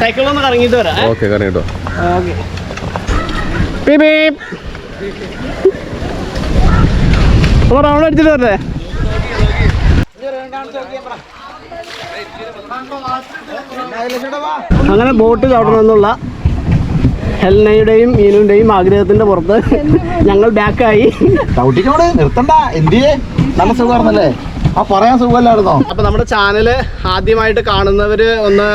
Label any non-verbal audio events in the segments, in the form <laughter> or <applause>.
സൈക്കിളൊന്ന് കറങ്ങിയിട്ട് വരാം ഓക്കെ കറങ്ങിട്ടോ. ഓക്കെ. Peep peep. റൗണ്ട് അടിച്ചിട്ട് വരട്ടെ. അങ്ങനെ ബോട്ട് ചവിടണമെന്നുള്ള ഹെൽനയുടെയും മീനുവിന്റെയും ആഗ്രഹത്തിന്റെ പുറത്ത് ഞങ്ങൾ ബാക്കായി നിർത്തണ്ട എന്തിയേ? നല്ല സുഖമായിരുന്നല്ലേ? പറയാൻ സുഖമല്ലായിരുന്നോ? അപ്പൊ നമ്മുടെ ചാനൽ ആദ്യമായിട്ട് കാണുന്നവര് ഒന്ന്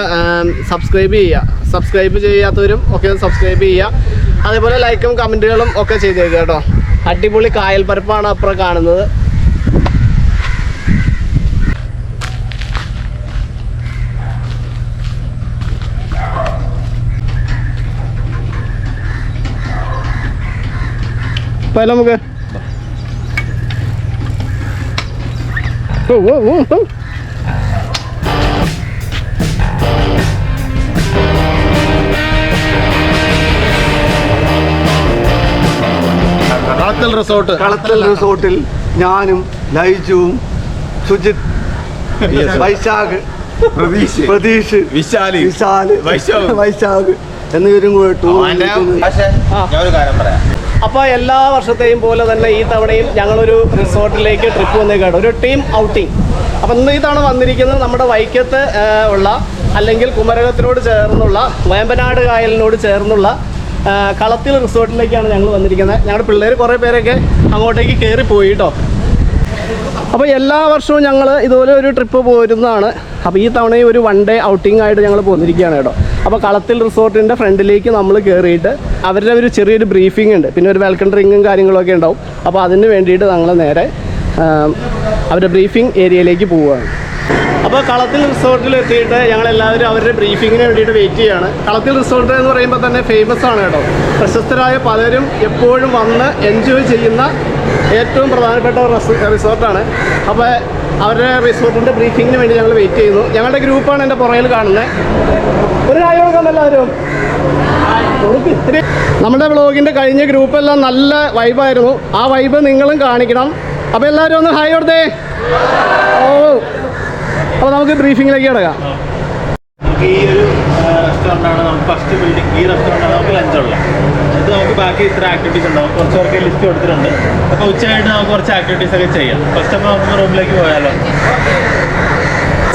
സബ്സ്ക്രൈബ് ചെയ്യുക. സബ്സ്ക്രൈബ് ചെയ്യാത്തവരും ഒക്കെ ഒന്ന് സബ്സ്ക്രൈബ് ചെയ്യുക. അതേപോലെ ലൈക്കും കമന്റുകളും ഒക്കെ ചെയ്തേക്കുക കേട്ടോ. അടിപൊളി കായൽ പരപ്പാണ് അപ്പുറം കാണുന്നത്. ഇപ്പൊ നമുക്ക്? ഓ whoa, whoa, whoa. Kalathil resort Kalathil റിസോർട്ടിൽ ഞാനും ലൈജുവും സുജിത് വൈശാഖ് പ്രതീഷ് പ്രതീഷ് വിശാലി വിശാൽ വൈശാഖ്. വൈശാഖ് എന്നിവരും കൂടെ ടൂർ ഒരു കാര്യം പറയാം അപ്പോൾ എല്ലാ വർഷത്തെയും പോലെ തന്നെ ഈ തവണയും ഞങ്ങളൊരു റിസോർട്ടിലേക്ക് ട്രിപ്പ് വന്നേക്കാണ്. ഒരു ടീം ഔട്ടിംഗ് അപ്പം ഇന്ന് ഈ തവണ വന്നിരിക്കുന്നത് നമ്മുടെ വൈക്കത്ത് ഉള്ള അല്ലെങ്കിൽ കുമരകത്തിനോട് ചേർന്നുള്ള വേമ്പനാട് കായലിനോട് ചേർന്നുള്ള കളത്തിൽ റിസോർട്ടിലേക്കാണ് ഞങ്ങൾ വന്നിരിക്കുന്നത്. ഞങ്ങളുടെ പിള്ളേർ കുറേ പേരൊക്കെ അങ്ങോട്ടേക്ക് കയറി പോയി കേട്ടോ അപ്പോൾ എല്ലാ വർഷവും ഞങ്ങൾ ഇതുപോലെ ഒരു ട്രിപ്പ് പോരുന്നതാണ്. അപ്പോൾ ഈ തവണയും ഒരു വൺ ഡേ ഔട്ടിംഗ് ആയിട്ട് ഞങ്ങൾ പോന്നിരിക്കുകയാണ് കേട്ടോ. അപ്പോൾ കളത്തിൽ റിസോർട്ടിന്റെ ഫ്രണ്ടിലേക്ക് നമ്മൾ കയറിയിട്ട് അവരുടെ ഒരു ചെറിയൊരു ബ്രീഫിംഗ് ഉണ്ട്. പിന്നെ ഒരു വെൽക്കം ഡ്രിങ്കും കാര്യങ്ങളൊക്കെ ഉണ്ടാവും. അപ്പോൾ അതിന് വേണ്ടിയിട്ട് ഞങ്ങൾ നേരെ അവരുടെ ബ്രീഫിംഗ് ഏരിയയിലേക്ക് പോവുകയാണ്. അപ്പോൾ കളത്തിൽ റിസോർട്ടിൽ എത്തിയിട്ട് ഞങ്ങൾ എല്ലാവരും അവരുടെ ബ്രീഫിങ്ങിന് വേണ്ടിയിട്ട് വെയിറ്റ് ചെയ്യാണ് കളത്തിൽ റിസോർട്ട് എന്ന് പറയുമ്പോൾ തന്നെ ഫേമസ് ആണ് കേട്ടോ. പ്രശസ്തരായ പലരും എപ്പോഴും വന്ന് എൻജോയ് ചെയ്യുന്ന ഏറ്റവും പ്രധാനപ്പെട്ട റിസോർട്ടാണ് അപ്പോൾ അവരുടെ റിസോർട്ടിന്റെ ബ്രീഫിങ്ങിന് വേണ്ടി ഞങ്ങൾ വെയിറ്റ് ചെയ്യുന്നു. ഞങ്ങളുടെ ഗ്രൂപ്പാണ് എന്റെ പുറകിൽ കാണുന്നത് ഒരു കൊടുക്കാം എല്ലാവരും. നമ്മുടെ വ്ളോഗിന്റെ കഴിഞ്ഞ ഗ്രൂപ്പെല്ലാം നല്ല വൈബായിരുന്നു ആ വൈബ് നിങ്ങളും കാണിക്കണം. അപ്പോൾ എല്ലാവരും ഒന്ന് ഹായ് കൊടുത്തേ. ഓ. അപ്പോൾ നമുക്ക് ബ്രീഫിങ്ങിലേക്ക് കിടക്കാം. റെസ്റ്റോറന്റ് ആണ് നമുക്ക് ഫസ്റ്റ് ബിൽഡിംഗ് ഈ റെസ്റ്റോറന്റാണ് നമുക്ക് ലഞ്ചുള്ളത് എന്നിട്ട് ഇത് നമുക്ക് ബാക്കി ഇത്ര ആക്ടിവിറ്റീസ് ഉണ്ടാവും കുറച്ച് പേർക്ക് ലിസ്റ്റ് കൊടുത്തിട്ടുണ്ട്. അപ്പോൾ ഉച്ചയായിട്ട് നമുക്ക് കുറച്ച് ആക്ടിവിറ്റീസ് ഒക്കെ ചെയ്യാം. ഫസ്റ്റ് അപ്പോൾ നമുക്ക് റൂമിലേക്ക് പോയാലോ?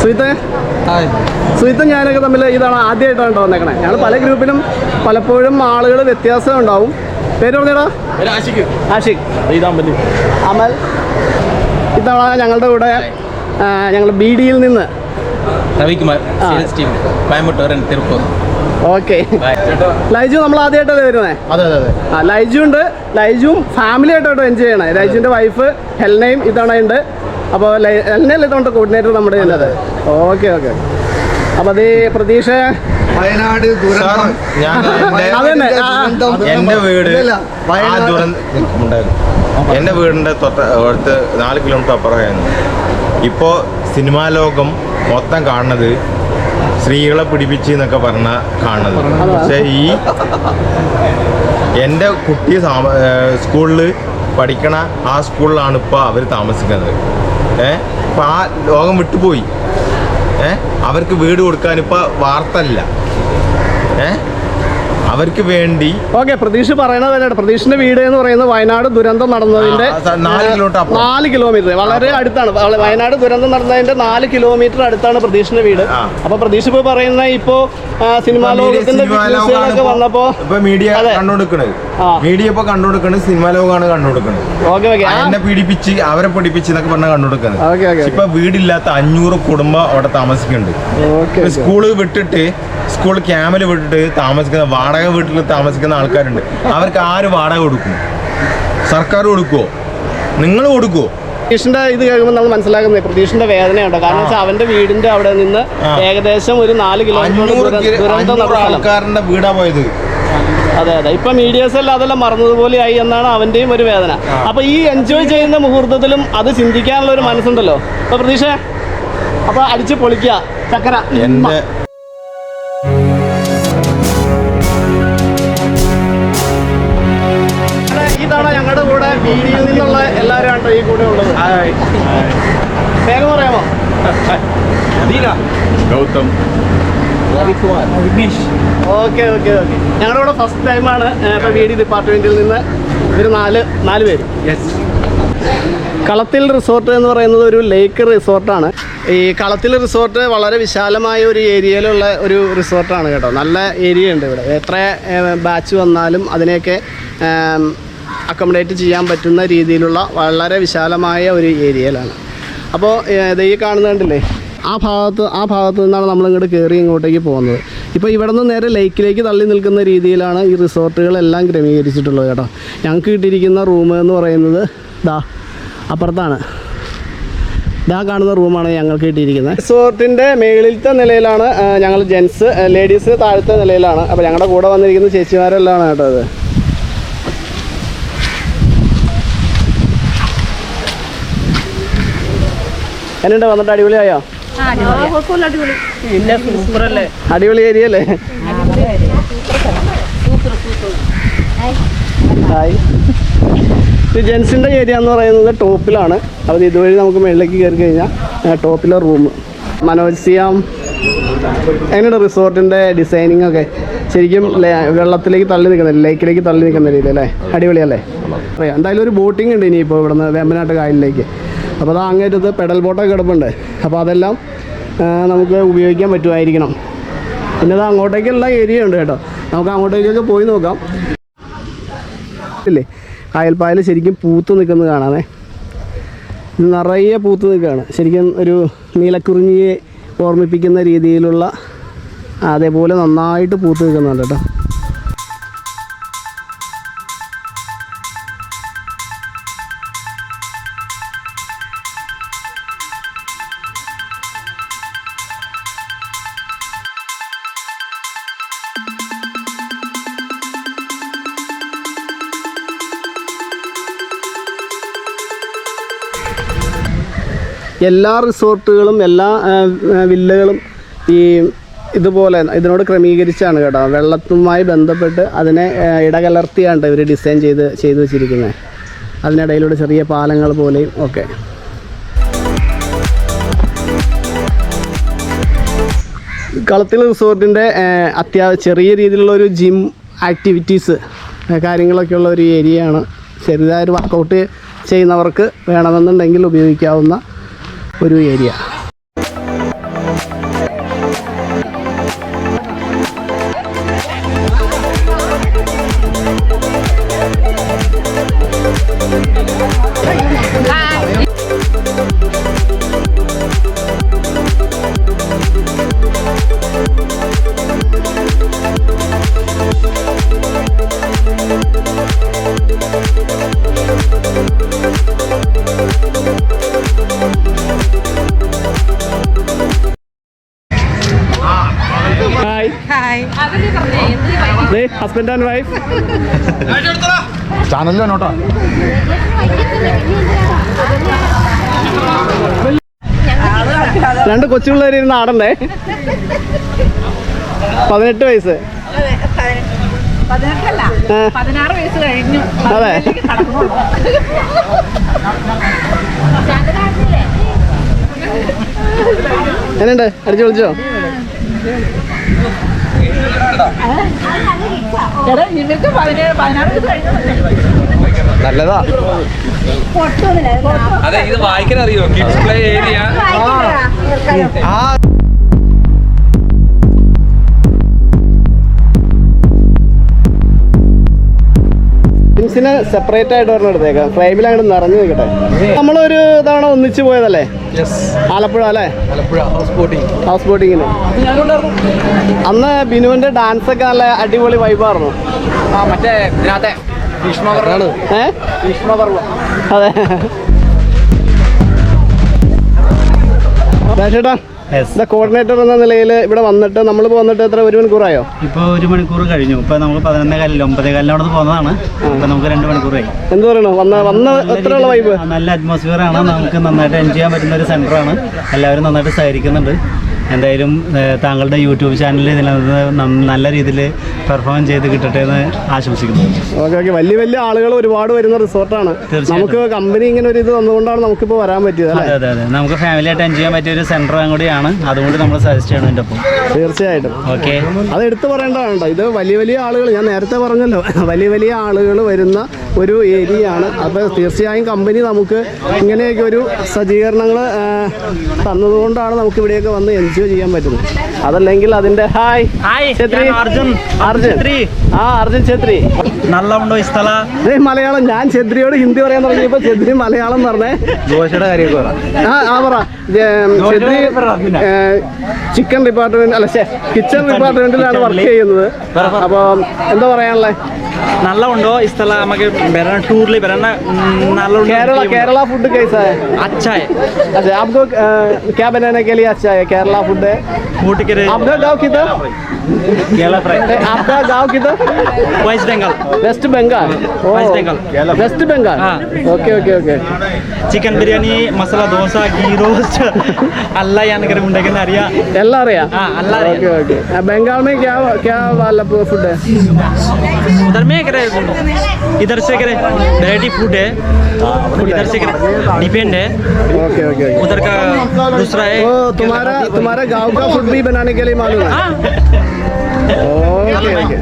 സുഹിത്തെ? സുഹിത്തും ഞാനൊക്കെ തമ്മിൽ ഇതാണ് ആദ്യമായിട്ടാണ് വന്നേക്കണേ. ഞങ്ങൾ പല ഗ്രൂപ്പിലും പലപ്പോഴും ആളുകൾ വ്യത്യാസം ഉണ്ടാവും. പേര് പറഞ്ഞേടാ? ആഷിഖ്. ഇതാകുമ്പോൾ അമൽ. ഇത്തവണ ഞങ്ങളുടെ കൂടെ ഞങ്ങൾ ബി ഡിയിൽ നിന്ന് രവികുമാർ ആ. Sales team Coimbatore and Tiruppur. Okay. Laiju നമ്മൾ ആദ്യമായിട്ടല്ലേ വരുന്നേ? അതെ അതെ ആ ലൈജു ഉണ്ട്. ലൈജും ഫാമിലി ആയിട്ടോ എൻജോയ് ചെയ്യണേ. ലൈജുന്റെ വൈഫ് ഹെൽനയും ഇത്തവണ ഉണ്ട്. അപ്പോൾ ഹെൽനയല്ലേ ഇത്തവണ കോർഡിനേറ്റർ നമ്മുടെ ഉള്ളത് ഓക്കെ ഓക്കെ. അപ്പോൾ അത് പ്രതീക്ഷ. വയനാട് ദുരന്തം. എന്റെ വീട് എന്റെ വീടിന്റെ തൊട്ട അടുത്ത് നാല് കിലോമീറ്റർ അപ്പുറമായിരുന്നു. ഇപ്പോ സിനിമാ ലോകം മൊത്തം കാണുന്നത് സ്ത്രീകളെ പിടിപ്പിച്ച് എന്നൊക്കെ പറഞ്ഞ കാണുന്നത്. പക്ഷേ ഈ എന്റെ കുട്ടി സ്കൂളിൽ പഠിക്കണ ആ സ്കൂളിലാണ് ഇപ്പോൾ അവർ താമസിക്കുന്നത്. ഏ ഇപ്പം ആ ലോകം വിട്ടുപോയി. ഏ അവർക്ക് വീട് കൊടുക്കാൻ ഇപ്പോൾ വാർത്തല്ല ഏ അവർക്ക് വേണ്ടി ഓക്കെ പ്രതീക്ഷ പറയണത് തന്നെയാണ്. പ്രതീക്ഷിന്റെ വീട് എന്ന് പറയുന്നത് വയനാട് ദുരന്തം നടന്നതിന്റെ നാല് കിലോമീറ്റർ വളരെ അടുത്താണ്. വയനാട് ദുരന്തം നടന്നതിന്റെ നാല് കിലോമീറ്റർ അടുത്താണ് പ്രതീക്ഷിന്റെ വീട്. അപ്പൊ പ്രതീക്ഷ ഇപ്പൊ പറയുന്ന ഇപ്പോ സിനിമ ലോകത്തിന്റെ വന്നപ്പോ ഇപ്പൊ മീഡിയ. കണ്ടുകൊടുക്കണത്. മീഡിയ ഇപ്പൊ കണ്ടുകൊടുക്കണത് സിനിമാ ലോകമാണ് കണ്ടുകൊടുക്കണത്. Okay okay. എന്നെ പീഡിപ്പിച്ച് അവരെ പിടിപ്പിച്ച് എന്നൊക്കെ പറഞ്ഞാൽ കണ്ടുകൊടുക്കുന്നത് ഇപ്പൊ വീടില്ലാത്ത അഞ്ഞൂറ് കുടുംബം അവിടെ താമസിക്കുന്നുണ്ട്. സ്കൂൾ വിട്ടിട്ട് സ്കൂൾ ക്യാമ്പിൽ വിട്ടിട്ട് താമസിക്കുന്ന വാടക വീട്ടിൽ താമസിക്കുന്ന ആൾക്കാരുണ്ട്. അവർക്ക് ആര് വാടക കൊടുക്കും? സർക്കാർ കൊടുക്കുവോ? നിങ്ങൾ കൊടുക്കുവോ? പ്രതീഷിന്റെ ഇത് കേൾക്കുമ്പോൾ നമ്മൾ മനസ്സിലാക്കുന്നത് പ്രതീഷിന്റെ വേദനയുണ്ട്. കാരണം വെച്ചാൽ അവന്റെ വീടിന്റെ അവിടെ നിന്ന് ഏകദേശം ഒരു നാല് കിലോമീറ്റർ ആൾക്കാരുടെ വീടാ പോയത്. അതെ അതെ. ഇപ്പൊ മീഡിയസ് എല്ലാം അതെല്ലാം മറന്നതുപോലെ ആയി എന്നാണ് അവന്റെയും ഒരു വേദന. അപ്പൊ ഈ എൻജോയ് ചെയ്യുന്ന മുഹൂർത്തത്തിലും അത് ചിന്തിക്കാനുള്ള ഒരു മനസ്സുണ്ടല്ലോ. അപ്പൊ പ്രതീക്ഷ അപ്പൊ അടിച്ച് പൊളിക്കുക ചക്കര. എന്റെ വേഗം പറയാമോ? ഗൗതം. Okay okay okay. ഞങ്ങളുടെ ഇവിടെ ഫസ്റ്റ് ടൈമാണ് ഇപ്പം വി ഡി ഡിപ്പാർട്ട്മെന്റിൽ നിന്ന് ഒരു നാല് നാല് പേര്. കളത്തിൽ റിസോർട്ട് എന്ന് പറയുന്നത് ഒരു ലേക്ക് റിസോർട്ടാണ് ഈ കളത്തിൽ റിസോർട്ട് വളരെ വിശാലമായ ഒരു ഏരിയയിലുള്ള ഒരു റിസോർട്ടാണ് കേട്ടോ. നല്ല ഏരിയ ഉണ്ട് ഇവിടെ. എത്ര ബാച്ച് വന്നാലും അതിനെയൊക്കെ അക്കോമഡേറ്റ് ചെയ്യാൻ പറ്റുന്ന രീതിയിലുള്ള വളരെ വിശാലമായ ഒരു ഏരിയയിലാണ്. അപ്പോൾ ഈ കാണുന്ന കണ്ടില്ലേ? ആ ഭാഗത്ത് ആ ഭാഗത്ത് നിന്നാണ് നമ്മൾ ഇങ്ങോട്ട് കയറി ഇങ്ങോട്ടേക്ക് പോകുന്നത്. ഇപ്പോൾ ഇവിടെ നിന്ന് നേരെ ലേക്കിലേക്ക് തള്ളി നിൽക്കുന്ന രീതിയിലാണ് ഈ റിസോർട്ടുകളെല്ലാം ക്രമീകരിച്ചിട്ടുള്ളത് കേട്ടോ. ഞങ്ങൾക്ക് കിട്ടിയിരിക്കുന്ന റൂം എന്ന് പറയുന്നത് ദാ അപ്പുറത്താണ്. ഇതാ കാണുന്ന റൂമാണ് ഞങ്ങൾക്ക് കിട്ടിയിരിക്കുന്നത്. റിസോർട്ടിന്റെ മേളിലത്തെ നിലയിലാണ് ഞങ്ങൾ ജെൻസ് ലേഡീസ് താഴത്തെ നിലയിലാണ്. അപ്പോൾ ഞങ്ങളുടെ കൂടെ വന്നിരിക്കുന്ന ചേച്ചിമാരെല്ലാം കേട്ടോ അത്. എന്നുണ്ട് വന്നിട്ട് അടിപൊളിയായോ? അടിപൊളി ഏരിയ അല്ലേ ഹായ്. ജെൻസിന്റെ ഏരിയ എന്ന് പറയുന്നത് ടോപ്പിലാണ്. അപ്പോൾ ഇതുവഴി നമുക്ക് മുകളിലേക്ക് കയറി കഴിഞ്ഞാൽ ടോപ്പിലെ റൂം. മനോജ് സിയാം എങ്ങനെയുണ്ട് റിസോർട്ടിന്റെ ഡിസൈനിങ് ഒക്കെ? ശരിക്കും വെള്ളത്തിലേക്ക് തള്ളി നിൽക്കുന്ന ലേക്കിലേക്ക് തള്ളി നിൽക്കുന്ന രീതിയിൽ അല്ലേ? അടിപൊളിയല്ലേ? എന്തായാലും ഒരു ബോട്ടിംഗ് ഉണ്ട് ഇനിയിപ്പോൾ ഇവിടുന്ന് വേമ്പനാട്ട് കായലിലേക്ക്. അപ്പോൾ അത് അങ്ങേറ്റത്ത് പെഡൽ ബോട്ടൊക്കെ കിടപ്പുണ്ട്. അപ്പോൾ അതെല്ലാം നമുക്ക് ഉപയോഗിക്കാൻ പറ്റുമായിരിക്കണം. പിന്നെ അത് അങ്ങോട്ടേക്കുള്ള ഏരിയ ഉണ്ട് കേട്ടോ. നമുക്ക് അങ്ങോട്ടേക്കൊക്കെ പോയി നോക്കാം. ഇല്ലേ? കായൽപ്പായൽ ശരിക്കും പൂത്ത് നിൽക്കുന്നത് കാണാനേ നിറയെ പൂത്ത് നിൽക്കുകയാണ്. ശരിക്കും ഒരു നീലക്കുറിഞ്ഞിയെ ഓർമ്മിപ്പിക്കുന്ന രീതിയിലുള്ള അതേപോലെ നന്നായിട്ട് പൂത്ത് നിൽക്കുന്നുണ്ട് കേട്ടോ. എല്ലാ റിസോർട്ടുകളും എല്ലാ വില്ലകളും ഈ ഇതുപോലെ ഇതിനോട് ക്രമീകരിച്ചാണ് കേട്ടോ. വെള്ളത്തുമായി ബന്ധപ്പെട്ട് അതിനെ ഇടകലർത്തിയാണ് ഇവർ ഡിസൈൻ ചെയ്ത് ചെയ്തു വെച്ചിരിക്കുന്നത് അതിനിടയിലൂടെ ചെറിയ പാലങ്ങൾ പോലെയും ഒക്കെ. കളത്തിൽ റിസോർട്ടിന്റെ അത്യാവശ്യം ചെറിയ രീതിയിലുള്ള ഒരു ജിം ആക്ടിവിറ്റീസ് കാര്യങ്ങളൊക്കെ ഉള്ള ഒരു ഏരിയയാണ്. ചെറുതായൊരു വർക്കൗട്ട് ചെയ്യുന്നവർക്ക് വേണമെന്നുണ്ടെങ്കിൽ ഉപയോഗിക്കാവുന്ന ഒരു ഏരിയ. ഹസ്ബൻഡ് ആൻഡ് വൈഫ് ചാനലിലോ നോട്ടോ രണ്ട് കൊച്ചുപിള്ളേരിരുന്ന് ആടണ്ടേ? പതിനെട്ട് വയസ്സ്. അതെ. എന്നുണ്ട് അടിച്ചു വിളിച്ചോ നല്ലതാ. അതെ ഇത് വായിക്കാൻ അറിയോ? കിഡ്സ് പ്ലേ ഏരിയ ടീംസിന് സെപ്പറേറ്റ് ആയിട്ട് ഒരെണ്ണം എടുത്തേക്കാം. ഫ്രെയിമിൽ അങ്ങോട്ട് നിറഞ്ഞു നിൽക്കട്ടെ നമ്മളൊരു തവണ ഒന്നിച്ചു പോയതല്ലേ? ആലപ്പുഴ അല്ലേ? ഹൗസ് ബോട്ടിങ്ങിന് അന്ന് ബിനുവിന്റെ ഡാൻസ് ഒക്കെ നല്ല അടിപൊളി വൈബായിരുന്നു മറ്റേ അതെ. ചേട്ടാ കോർഡിനേറ്റർ എന്ന നിലയിൽ ഇവിടെ വന്നിട്ട് നമ്മൾ വന്നിട്ട് എത്ര ഒരു മണിക്കൂറായോ? ഇപ്പോൾ ഒരു മണിക്കൂർ കഴിഞ്ഞു. ഇപ്പൊ നമുക്ക് പതിനൊന്നേ കാലിൽ ഒമ്പതേ അവിടെ പോകുന്നതാണ്. ഇപ്പൊ നമുക്ക് രണ്ട് മണിക്കൂറായി എന്ത് പറയണു? വന്ന വന്ന എത്രയുള്ള വൈബ് നല്ല അറ്റ്മോസ്ഫിയർ ആണ്. നമുക്ക് നന്നായിട്ട് എൻജോയ് ചെയ്യാൻ പറ്റുന്ന ഒരു സെന്റർ ആണ്. എല്ലാവരും നന്നായിട്ട് സഹകരിക്കുന്നുണ്ട്. എന്തായാലും താങ്കളുടെ യൂട്യൂബ് ചാനലിൽ ഇതിനകത്ത് നല്ല രീതിയിൽ പെർഫോം ചെയ്ത് കിട്ടട്ടെ എന്ന് ആശംസിക്കുന്നു. Okay okay. വലിയ വലിയ ആളുകൾ ഒരുപാട് വരുന്ന റിസോർട്ടാണ്. നമുക്ക് കമ്പനി ഇങ്ങനെ ഒരു ഇത് തന്നുകൊണ്ടാണ് നമുക്കിപ്പോൾ വരാൻ പറ്റിയത് അതെ അതെ അതെ. നമുക്ക് ഫാമിലി ആയിട്ട് എൻജോയ് ചെയ്യാൻ പറ്റിയ ഒരു സെന്ററും കൂടിയാണ്. അതുകൊണ്ട് നമ്മൾ സജസ്റ്റ് ചെയ്യണം എന്റെ ഒപ്പം. തീർച്ചയായിട്ടും. ഓക്കെ. അത് എടുത്തു പറയേണ്ടതാണ് കേട്ടോ ഇത് വലിയ വലിയ ആളുകൾ ഞാൻ നേരത്തെ പറഞ്ഞല്ലോ. <laughs> വലിയ വലിയ ആളുകൾ വരുന്ന ഒരു ഏരിയ ആണ് അപ്പോൾ തീർച്ചയായും കമ്പനി നമുക്ക് ഇങ്ങനെയൊക്കെ ഒരു സജ്ജീകരണങ്ങൾ തന്നതുകൊണ്ടാണ് നമുക്ക് ഇവിടെയൊക്കെ വന്ന് എൻജോയ് ചെയ്യാൻ പറ്റുന്നത് അതല്ലെങ്കിൽ അതിന്റെ ഹായ് ഹായ് അർജുൻ. അർജുൻ. ആ അർജുൻ ഛത്രി നല്ല ഉണ്ടോ ഈ സ്ഥല ദേ മലയാളം ഞാൻ ഛത്രിയോട് ഹിന്ദി പറയാൻ തുടങ്ങിയപ്പോൾ ഛത്രി മലയാളം പറഞ്ഞേ ദോശയുടെ കാര്യമൊക്കെ പറ ആ ആ പറ ജെ- ഛത്രി ചിക്കൻ ഡിപ്പാർട്ട്മെന്റ് അല്ല കിച്ചൺ ഡിപ്പാർട്ട്മെന്റിലാണ് വർക്ക് ചെയ്യുന്നത് അപ്പോൾ എന്താ പറയാനുള്ളത് നല്ല ഉണ്ടോ ഈ സ്ഥല നമുക്ക് വരണ ടൂറിൽ വരണ നല്ല केरला केरला फूड कैसा है अच्छा है अच्छा आपको अ, क्या बनाने के लिए अच्छा है केरला फूड है फूड के आपका गांव किधर केला फ्राई ए, आपका गांव किधर West Bengal West Bengal West Bengal. West Bengal हाँ. Okay okay okay chicken biryani masala dosa ghee roast അല്ല ഞാനൊക്കെ ഉണ്ടാക്കുന്ന അറിയാം എല്ലാം അറിയാം हाँ, अल्लाह അറിയാം. ओके ओके अ, बंगाल में क्या क्या वाला फूड है उधर में करे इधर से करे वेराइटी फूड है इधर से डिपेंड है ओके ओके ओके उधर का दूसरा है ओ तुम्हारा तुम्हारा गांव का फूड भी बनाने के लिए मालूम है ఓకే ఓకే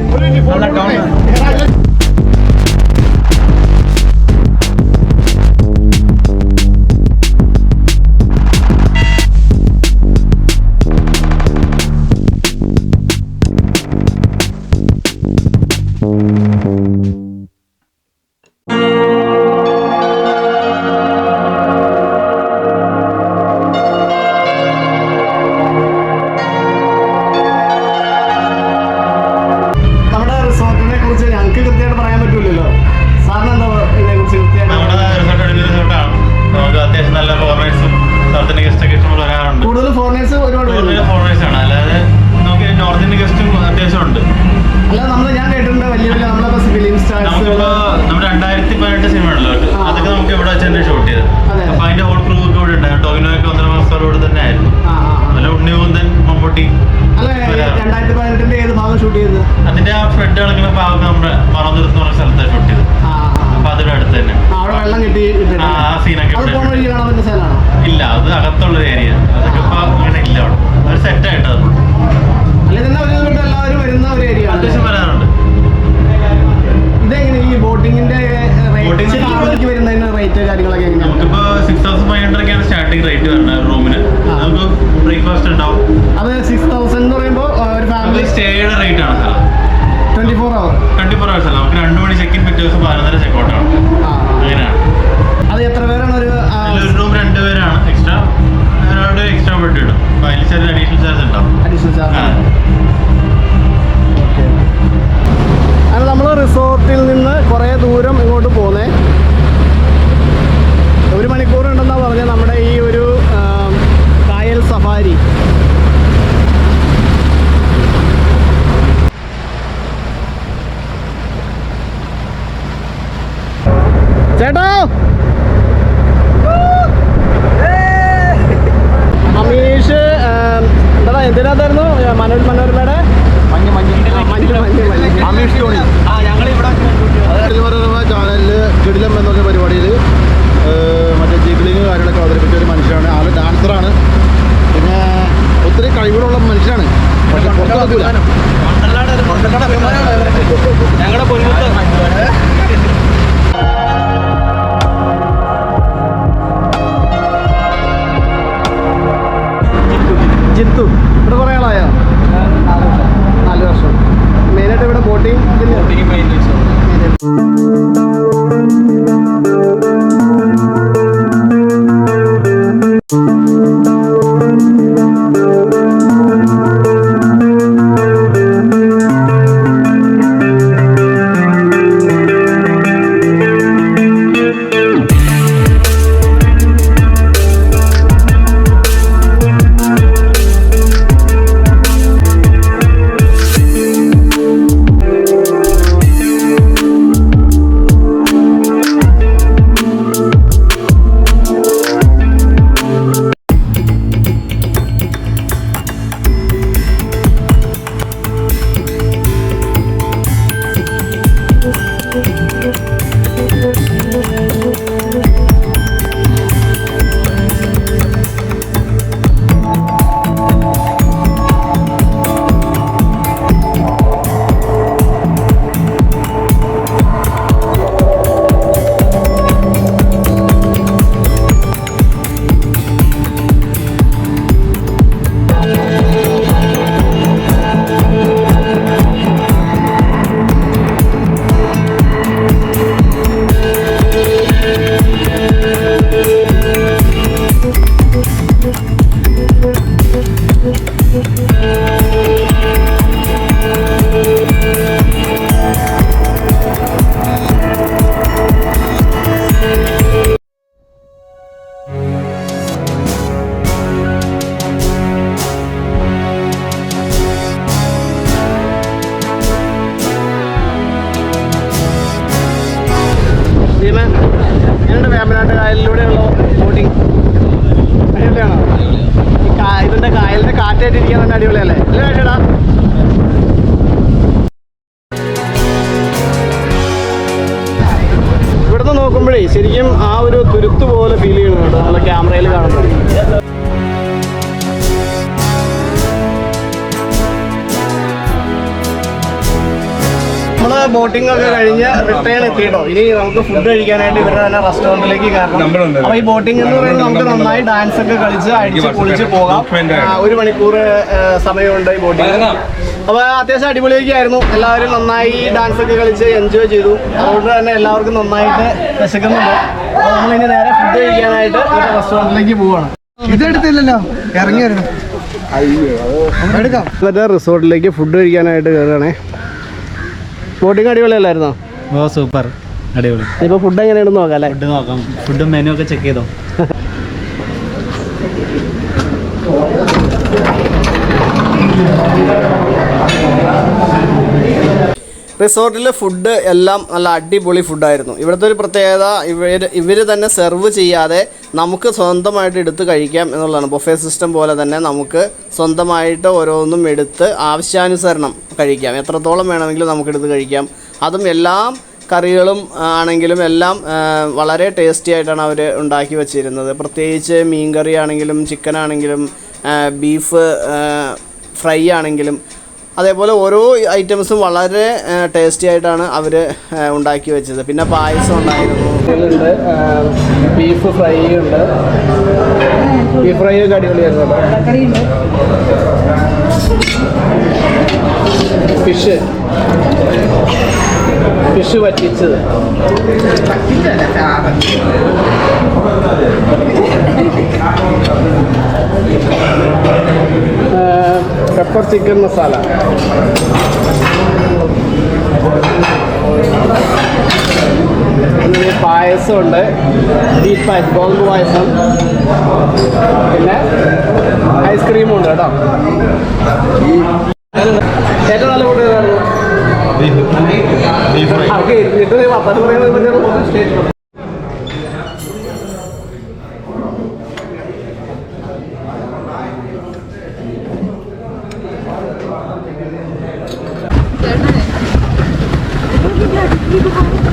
രണ്ടായിരത്തി പതിനെട്ടിന്റെ ഏത് ഭാഗം ഷൂട്ട് ചെയ്തത്? അതിന്റെ ആ ഫ്രണ്ട് കളക്കുന്ന ഭാഗം നമ്മുടെ മറന്നുരുത്ത് എന്ന് പറഞ്ഞ സ്ഥലത്താണ് ഷൂട്ട് ചെയ്തത്. അപ്പൊ അടുത്ത് തന്നെ. അവിടെ വെള്ളം കിട്ടി. ആ, സീനൊക്കെ ഇല്ല അത് അകത്തുള്ള ഏരിയ അതൊക്കെ ഇപ്പൊ അങ്ങനെ ഇല്ല അവിടെ. ഒരു സെറ്റ് എല്ലാവരും വരുന്ന ഒരു ഏരിയ ആണ് അത്യാവശ്യം വരാറുണ്ട്. ഇതെങ്ങനെ ഈ ബോട്ടിങ്ങിന്റെ നമുക്കിപ്പോ സിക്സ് തൗസൻഡ് ഫൈവ് ഹൺഡ്രഡ് ഒക്കെയാണ് സ്റ്റാർട്ടിംഗ് റേറ്റ് വരുന്നത് റൂമിന്. നമുക്ക് ബ്രേക്ക്ഫാസ്റ്റ് ഉണ്ടാവും. അത് സിക്സ് തൗസൻഡ് എന്ന് പറയുമ്പോൾ ഒരു ഫാമിലി സ്റ്റേയുടെ റേറ്റ് ആണ് sir. Twenty four hour twenty four hours അല്ല. നമുക്ക് രണ്ട് മണി ചെക്കിൻ പിറ്റേ ദിവസം പതിനൊന്നര ചെക്ക് ഔട്ട് ആണ് അങ്ങനെയാണ്. അത് എത്ര പേരാണ് ഒരു ഒരു റൂം രണ്ട് പേരാണ്. എക്സ്ട്രാ ഒരാളുടെ എക്സ്ട്രാ ബെഡ് ഇടും. അപ്പൊ അതിൽ ചെറിയ അഡീഷണൽ ചാർജ് ഉണ്ടാവും. Additional ചാർജ് നമ്മൾ ദൂരം ഇങ്ങോട്ട് പോന്നേ. ബോട്ടിംഗ് ഒക്കെ കഴിഞ്ഞ് റിട്ടേൺ എത്തിയിട്ടോ. ഇനി നമുക്ക് ഫുഡ് കഴിക്കാനായിട്ട് ഇവരുടെ തന്നെ റെസ്റ്റോറന്റിലേക്ക് കയറണം. അപ്പൊ ഈ ബോട്ടിംഗ് എന്ന് പറയുന്നത് നമുക്ക് നന്നായി ഡാൻസ് ഒക്കെ കളിച്ച് അടിച്ച് പൊളിച്ച് പോകാം. ഒരു മണിക്കൂർ സമയമുണ്ട് ഈ ബോട്ടിംഗ് അപ്പൊ അത്യാവശ്യം അടിപൊളിയൊക്കെയായിരുന്നു. എല്ലാവരും നന്നായി ഡാൻസ് ഒക്കെ കളിച്ച് എൻജോയ് ചെയ്തു. അതുകൊണ്ട് തന്നെ എല്ലാവർക്കും നന്നായിട്ട് വിശക്കുന്നുണ്ട്. അപ്പൊ നമ്മളിനി നേരെ ഫുഡ് കഴിക്കാനായിട്ട് ഒരു റെസ്റ്റോറന്റിലേക്ക് പോവാണ്. ഇതെടുത്തില്ലല്ലോ. ഇറങ്ങിയായിരുന്നു എടുക്കാം. മറ്റേ റിസോർട്ടിലേക്ക് ഫുഡ് കഴിക്കാനായിട്ട് കയറുകയാണേ. ബോട്ടിംഗ് അടിപൊളിയല്ലായിരുന്നോ? ഓ സൂപ്പർ അടിപൊളി. ഇപ്പൊ ഫുഡ് എങ്ങനെയാണെന്ന് നോക്കാം അല്ലേ? ഫുഡ് നോക്കാം. ഫുഡും മെനു ഒക്കെ ചെക്ക് ചെയ്തോ? റിസോർട്ടിലെ ഫുഡ് എല്ലാം നല്ല അടിപൊളി ഫുഡായിരുന്നു ഇവിടുത്തെ ഒരു പ്രത്യേകത ഇവർ ഇവർ തന്നെ സെർവ് ചെയ്യാതെ നമുക്ക് സ്വന്തമായിട്ട് എടുത്ത് കഴിക്കാം എന്നുള്ളതാണ്. ബൊഫേ സിസ്റ്റം പോലെ തന്നെ നമുക്ക് സ്വന്തമായിട്ട് ഓരോന്നും എടുത്ത് ആവശ്യാനുസരണം കഴിക്കാം. എത്രത്തോളം വേണമെങ്കിലും നമുക്കെടുത്ത് കഴിക്കാം. അതും എല്ലാം കറികളും ആണെങ്കിലും എല്ലാം വളരെ ടേസ്റ്റി ആയിട്ടാണ് അവർ ഉണ്ടാക്കി വെച്ചിരുന്നത്. പ്രത്യേകിച്ച് മീൻ കറി ആണെങ്കിലും ചിക്കൻ ആണെങ്കിലും ബീഫ് ഫ്രൈ ആണെങ്കിലും. അതേപോലെ ഓരോ ഐറ്റംസും വളരെ ടേസ്റ്റി ആയിട്ടാണ് അവർ ഉണ്ടാക്കി വെച്ചത്. പിന്നെ പായസം ഉണ്ടായിരുന്നു. ഉണ്ട്. ബീഫ് ഫ്രൈ ഉണ്ട്. ബീഫ് ഫ്രൈ ഒക്കെ അടിപൊളിയായിരുന്നു ഫിഷ് ഫിഷ് വറ്റിച്ചത് പെപ്പർ ചിക്കൻ മസാല പായസമുണ്ട്. ബീഫ് പായസം ഗോതമ്പ് പായസം. പിന്നെ ഐസ്ക്രീമും ഉണ്ട് കേട്ടോ. ഏറ്റവും നല്ല ഫുഡ്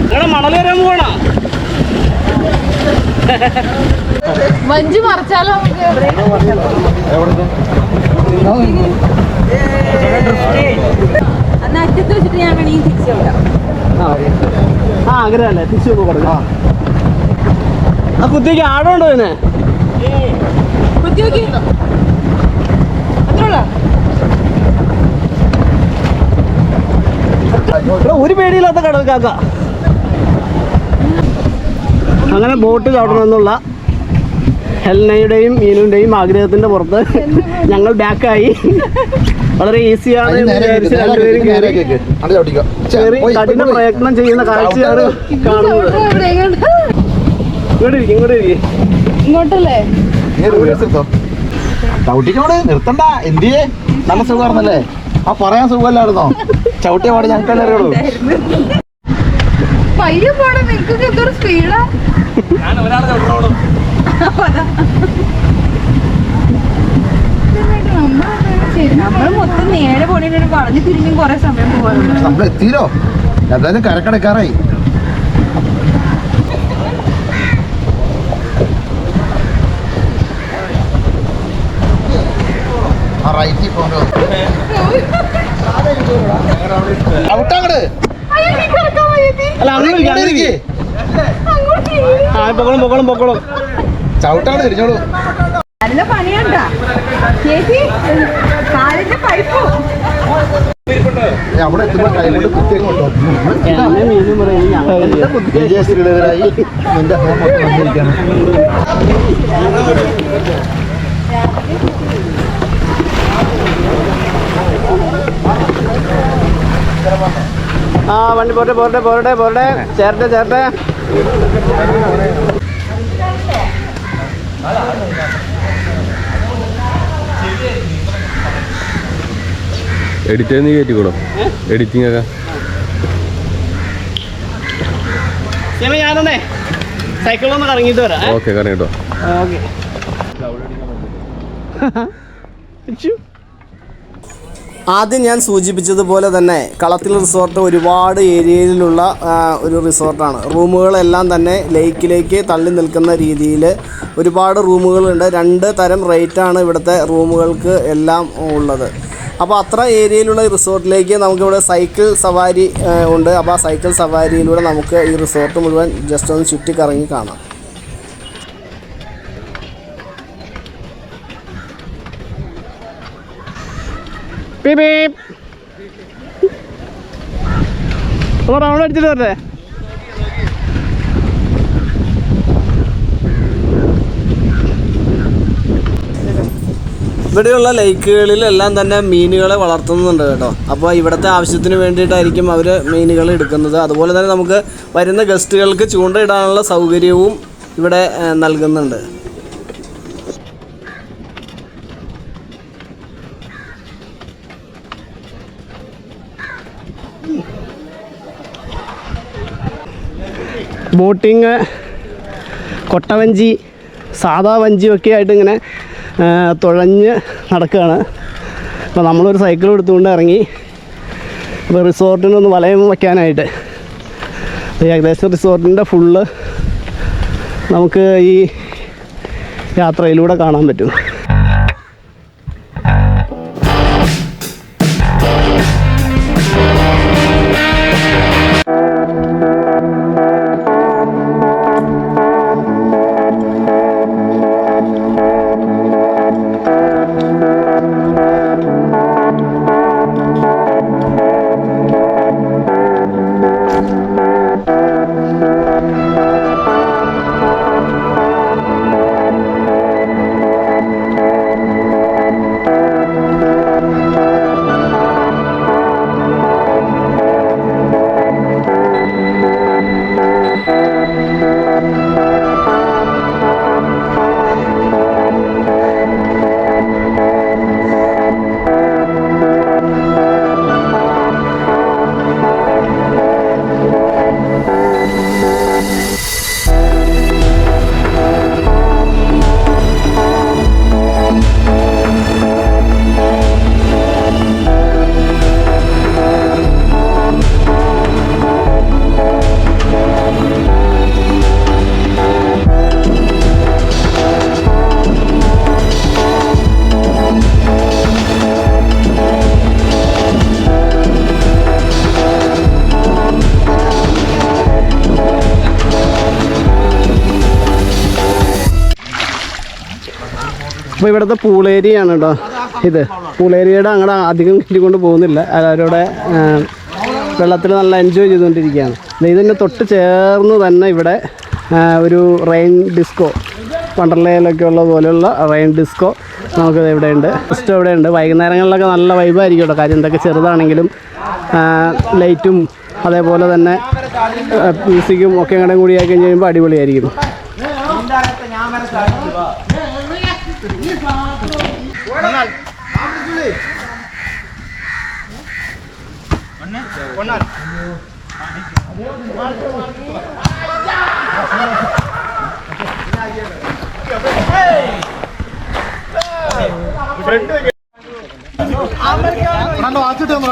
നിങ്ങളെ മണൽ വരാൻ പോകണോ മഞ്ജു മറിച്ചാലോ അന്ന് ആഗ്രഹമല്ലേ? തിരിച്ചു കൊടുക്കാം. ആ. കുത്തിക്ക് ആടുണ്ടോ ഇതിന്? ഒരു പേടിയില്ലാത്ത കടൽ കാക്ക. അങ്ങനെ ബോട്ട് ചവിടണമെന്നുള്ള ഹെൽനയുടെയും മീനുവിന്റെയും ആഗ്രഹത്തിന്റെ പുറത്ത് ഞങ്ങൾ ബാക്കായി വളരെ ഈസിയാണ് കഠിന പ്രയത്നം ചെയ്യുന്ന കാഴ്ചയാണ് കാണുന്നത്. ഇങ്ങോട്ട് ഇങ്ങോട്ടിരിക്കും ഇങ്ങോട്ട് ഇരിക്കും. ഇങ്ങോട്ടല്ലേ? ചവിട്ടിക്കോട് നിർത്തണ്ട എന്തിയെ? നല്ല സുഖമായിരുന്നല്ലേ? ആ പറയാൻ സുഖമല്ലായിരുന്നോ? ചവിട്ടിയ പാട് ഞങ്ങൾക്ക് അറിയുള്ളൂ. പയ്യെ പോടെ നിൽക്കുക എന്തൊരു സ്പീഡാ നമ്മൾ തിരിഞ്ഞും കുറെ സമയം പോകാറുണ്ട് നമ്മൾ എത്തിയില്ലോ എന്തായാലും കരക്കടക്കാറായി. ഔട്ടങ്ങട് അല്ല അങ്ങനെ. ആ പൊക്കോളും പൊക്കോളും പൊക്കോളും. ചവിട്ടാണ് തിരിഞ്ഞോളൂ നല്ല പണിയുണ്ടാ. ചേച്ചി കാലിന്റെ പൈപ്പ് അവിടെ എത്തുമ്പോ ടൈമിൽ ഞങ്ങൾ വിജയശ്രീധരായി ആ വണ്ടി പോട്ടെ പോരട്ടെ പോരട്ടെ പോരട്ടെ. ചേരട്ടെ ചേരട്ടെ. എഡിറ്റ് നീ കയറ്റിക്കോളൂ എഡിറ്റിംഗ് ഒക്കെ. ഞാനൊന്നേ സൈക്കിളൊന്ന് കറങ്ങിയിട്ട് വരാം ഓക്കെ കറങ്ങിട്ടോ. ഓക്കെ. <laughs> ആദ്യം ഞാൻ സൂചിപ്പിച്ചതുപോലെ തന്നെ കളത്തിൽ റിസോർട്ട് ഒരുപാട് ഏരിയയിലുള്ള ഒരു റിസോർട്ടാണ്. റൂമുകളെല്ലാം തന്നെ ലേക്കിലേക്ക് തള്ളി നിൽക്കുന്ന രീതിയിൽ ഒരുപാട് റൂമുകളുണ്ട്. രണ്ട് തരം റേറ്റാണ് ഇവിടുത്തെ റൂമുകൾക്ക് എല്ലാം ഉള്ളത്. അപ്പോൾ അത്ര ഏരിയയിലുള്ള ഈ റിസോർട്ടിലേക്ക് നമുക്കിവിടെ സൈക്കിൾ സവാരി ഉണ്ട്. അപ്പോൾ ആ സൈക്കിൾ സവാരിയിലൂടെ നമുക്ക് ഈ റിസോർട്ട് മുഴുവൻ ജസ്റ്റ് ഒന്ന് ചുറ്റിക്കറങ്ങി കാണാം. Pee peep. അപ്പോൾ റൗണ്ട് അടിച്ചിട്ട് വരട്ടെ. ഇവിടെയുള്ള ലേക്കുകളിലെല്ലാം തന്നെ മീനുകളെ വളർത്തുന്നുണ്ട് കേട്ടോ. അപ്പോൾ ഇവിടുത്തെ ആവശ്യത്തിന് വേണ്ടിയിട്ടായിരിക്കും അവർ മീനുകൾ എടുക്കുന്നത്. അതുപോലെ തന്നെ നമുക്ക് വരുന്ന ഗസ്റ്റുകൾക്ക് ചൂണ്ടയിടാനുള്ള സൗകര്യവും ഇവിടെ നൽകുന്നുണ്ട്. ബോട്ടിങ് കൊട്ടവഞ്ചി സാധാ വഞ്ചിയൊക്കെ ആയിട്ട് ഇങ്ങനെ തുഴഞ്ഞ് നടക്കുകയാണ് അപ്പോൾ നമ്മളൊരു സൈക്കിൾ എടുത്തുകൊണ്ട് ഇറങ്ങി. അപ്പോൾ റിസോർട്ടിനൊന്ന് വലയം വയ്ക്കാനായിട്ട് ഏകദേശം റിസോർട്ടിന്റെ ഫുള്ള് നമുക്ക് ഈ യാത്രയിലൂടെ കാണാൻ പറ്റും. അപ്പോൾ ഇവിടുത്തെ പൂളേരിയാണ് കേട്ടോ ഇത് പൂളേരിയുടെ അങ്ങോട്ട് അധികം കിട്ടിക്കൊണ്ട് പോകുന്നില്ല. അവരുടെ വെള്ളത്തിൽ നല്ല എൻജോയ് ചെയ്തുകൊണ്ടിരിക്കുകയാണ്. ഇതിന്റെ തൊട്ട് ചേർന്ന് തന്നെ ഇവിടെ ഒരു റെയിൻ ഡിസ്കോ വണ്ടർലയിലൊക്കെ ഉള്ള പോലെയുള്ള റെയിൻ ഡിസ്കോ നമുക്ക് ഇവിടെ ഉണ്ട് ഫസ്റ്റ് ഇവിടെ ഉണ്ട് വൈകുന്നേരങ്ങളിലൊക്കെ നല്ല വൈബായിരിക്കും കേട്ടോ. കാര്യം എന്തൊക്കെ ചെറുതാണെങ്കിലും ലൈറ്റും അതേപോലെ തന്നെ മ്യൂസിക്കും ഒക്കെ കൂടെ കൂടിയാക്കി കഴിയുമ്പോൾ അടിപൊളിയായിരിക്കും. కొన్నాల్ కొన్నాల్ నన్ను ఆచుతాం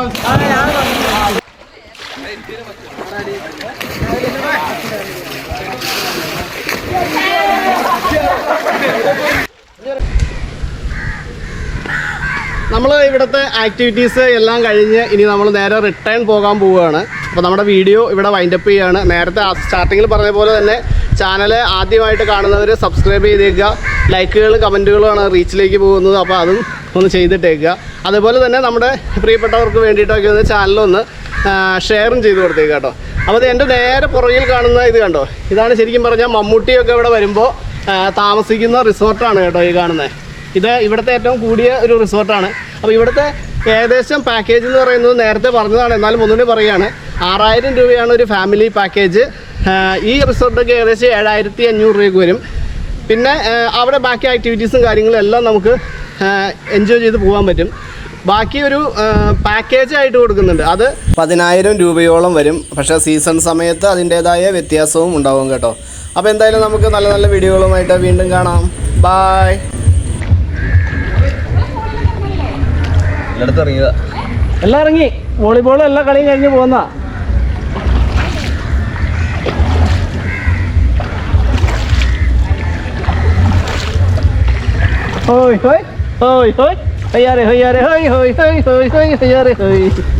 നമ്മൾ ഇവിടുത്തെ ആക്ടിവിറ്റീസ് എല്ലാം കഴിഞ്ഞ് ഇനി നമ്മൾ നേരെ റിട്ടേൺ പോകാൻ പോവുകയാണ്. അപ്പോൾ നമ്മുടെ വീഡിയോ ഇവിടെ വൈൻഡപ്പ് ചെയ്യുകയാണ് നേരത്തെ സ്റ്റാർട്ടിങ്ങിൽ പറഞ്ഞ പോലെ തന്നെ ചാനൽ ആദ്യമായിട്ട് കാണുന്നവർ സബ്സ്ക്രൈബ് ചെയ്തേക്കുക. ലൈക്കുകൾ കമന്റുകളുമാണ് റീച്ചിലേക്ക് പോകുന്നത്. അപ്പോൾ അതും ഒന്ന് ചെയ്തിട്ടേക്കുക. അതുപോലെ തന്നെ നമ്മുടെ പ്രിയപ്പെട്ടവർക്ക് വേണ്ടിയിട്ടൊക്കെ ഒന്ന് ചാനലൊന്ന് ഷെയറും ചെയ്ത് കൊടുത്തേക്കുക കേട്ടോ. അപ്പോൾ എന്റെ നേരെ പുറകിൽ കാണുന്ന ഇത് കണ്ടോ? ഇതാണ് ശരിക്കും പറഞ്ഞാൽ മമ്മൂട്ടിയൊക്കെ ഇവിടെ വരുമ്പോൾ താമസിക്കുന്ന റിസോർട്ടാണ് കേട്ടോ ഈ കാണുന്നത് ഇത് ഇവിടുത്തെ ഏറ്റവും കൂടിയ ഒരു റിസോർട്ടാണ്. അപ്പോൾ ഇവിടുത്തെ ഏകദേശം പാക്കേജ് എന്ന് പറയുന്നത് നേരത്തെ പറഞ്ഞതാണ് എന്നാലും ഒന്നുകൂടി പറയുകയാണ്. ആറായിരം രൂപയാണ് ഒരു ഫാമിലി പാക്കേജ് ഈ റിസോർട്ടൊക്കെ ഏകദേശം ഏഴായിരത്തി അഞ്ഞൂറ് രൂപയ്ക്ക് വരും. പിന്നെ അവിടെ ബാക്കി ആക്ടിവിറ്റീസും കാര്യങ്ങളും എല്ലാം നമുക്ക് എൻജോയ് ചെയ്ത് പോകാൻ പറ്റും. ബാക്കി ഒരു പാക്കേജ് ആയിട്ട് കൊടുക്കുന്നുണ്ട്. അത് പതിനായിരം രൂപയോളം വരും. പക്ഷേ സീസൺ സമയത്ത് അതിന്റേതായ വ്യത്യാസവും ഉണ്ടാവും കേട്ടോ. അപ്പോൾ എന്തായാലും നമുക്ക് നല്ല നല്ല വീഡിയോകളുമായിട്ട് വീണ്ടും കാണാം. ബായ് എല്ലാം ഇറങ്ങി. വോളിബോളും എല്ലാ കളിയും കഴിഞ്ഞ് പോകുന്ന. ഹോയ് ഹോയ്. ഹോയ് ഹോയ്. ഹോയ് ഹോയ് ഹോയ് ഹോയ് ഹോയ് ഹോയ് ഹോയ് ഹോയ്.